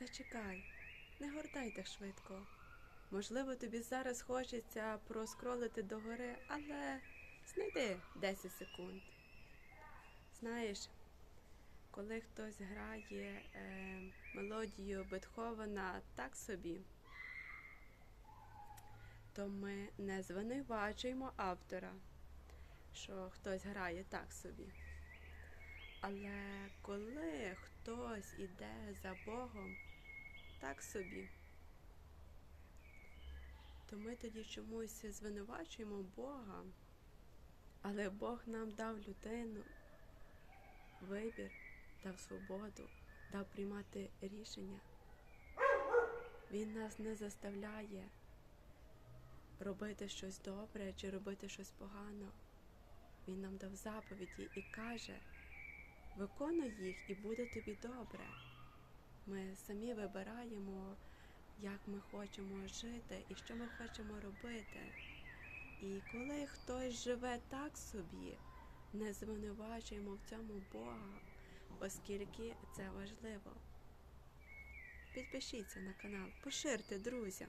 Зачекай, не гортай так швидко. Можливо, тобі зараз хочеться проскролити догори, але знайди 10 секунд. Знаєш, коли хтось грає е, мелодію Бетховена так собі, то ми не звинувачуємо автора, що хтось грає так собі. Але коли хтось іде за Богом так собі, то ми тоді чомусь звинувачуємо Бога. Але Бог нам дав людину, вибір, дав свободу, дав приймати рішення. Він нас не заставляє робити щось добре чи робити щось погано. Він нам дав заповіді і каже, виконуй їх і буде тобі добре. Ми самі вибираємо, як ми хочемо жити і що ми хочемо робити. І коли хтось живе так собі, не звинувачуємо в цьому Бога, оскільки це важливо. Підпишіться на канал, поширте друзям.